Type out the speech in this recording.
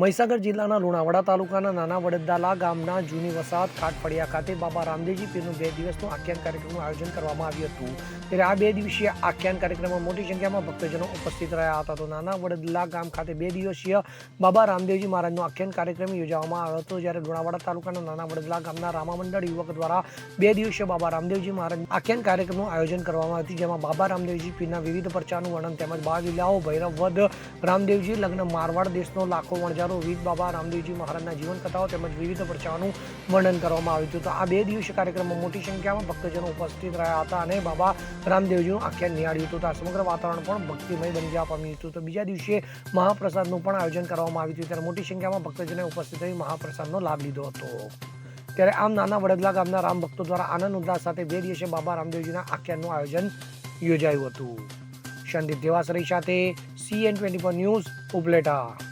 મહીસાગર જિલ્લાના લુણાવાડા તાલુકાના નાના વડદાલા ગામના જૂની વસાહત ખાટફળિયા ખાતે બાબા રામદેવજી પીરનું બે દિવસનું આખ્યાન કાર્યક્રમનું આયોજન કરવામાં આવ્યું હતું. ત્યારે આ બે દિવસીય આખ્યાન કાર્યક્રમમાં મોટી સંખ્યામાં ભક્તજનો ઉપસ્થિત રહ્યા હતા. તો નાના વડદલા ગામ ખાતે બે દિવસીય બાબા રામદેવજી મહારાજનો આખ્યાન કાર્યક્રમ યોજવામાં આવ્યો હતો. જ્યારે લુણાવાડા તાલુકાના નાના વડદલા ગામના રામામંડળ યુવક દ્વારા બે દિવસીય બાબા રામદેવજી મહારાજ આખ્યાન કાર્યક્રમનું આયોજન કરવામાં આવ્યું હતું. જેમાં બાબા રામદેવજી પીરના વિવિધ પ્રચારનું વર્ણન તેમજ બાળ લીલાઓ, ભૈરવ વધ, રામદેવજી લગ્ન, મારવાડ દેશનો લાખો વણજારો વિવિધ બાબા રામદેવજી મહારાજના જીવન કથાઓ તેમજ વિવિધ પરચાઓનું વર્ણન કરવામાં આવ્યું હતું. તો આ બે દિવસીય કાર્યક્રમમાં મોટી સંખ્યામાં ભક્તજનો ઉપસ્થિત રહ્યા હતા અને બાબા રામદેવજીનું આખ્યાન નિહાળ્યું હતું. તો આ સમગ્ર વાતાવરણ પણ ભક્તિમય બની જવા પામ્યું હતું. તો બીજા દિવસે મહાપ્રસાદનું પણ આયોજન કરવામાં આવ્યું હતું. ત્યારે મોટી સંખ્યામાં ભક્તજનોએ ઉપસ્થિત રહી મહાપ્રસાદનો લાભ લીધો હતો. ત્યારે આમ નાના વડદલા ગામના રામ ભક્તો દ્વારા આનંદ ઉલ્લાસ સાથે બે દિવસે બાબા રામદેવજીના આખ્યાનનું આયોજન યોજાયું હતું. સંદીપ દેવાસરી સાથે સીએન ટ્વેન્ટી ન્યૂઝ ઉપલેટા.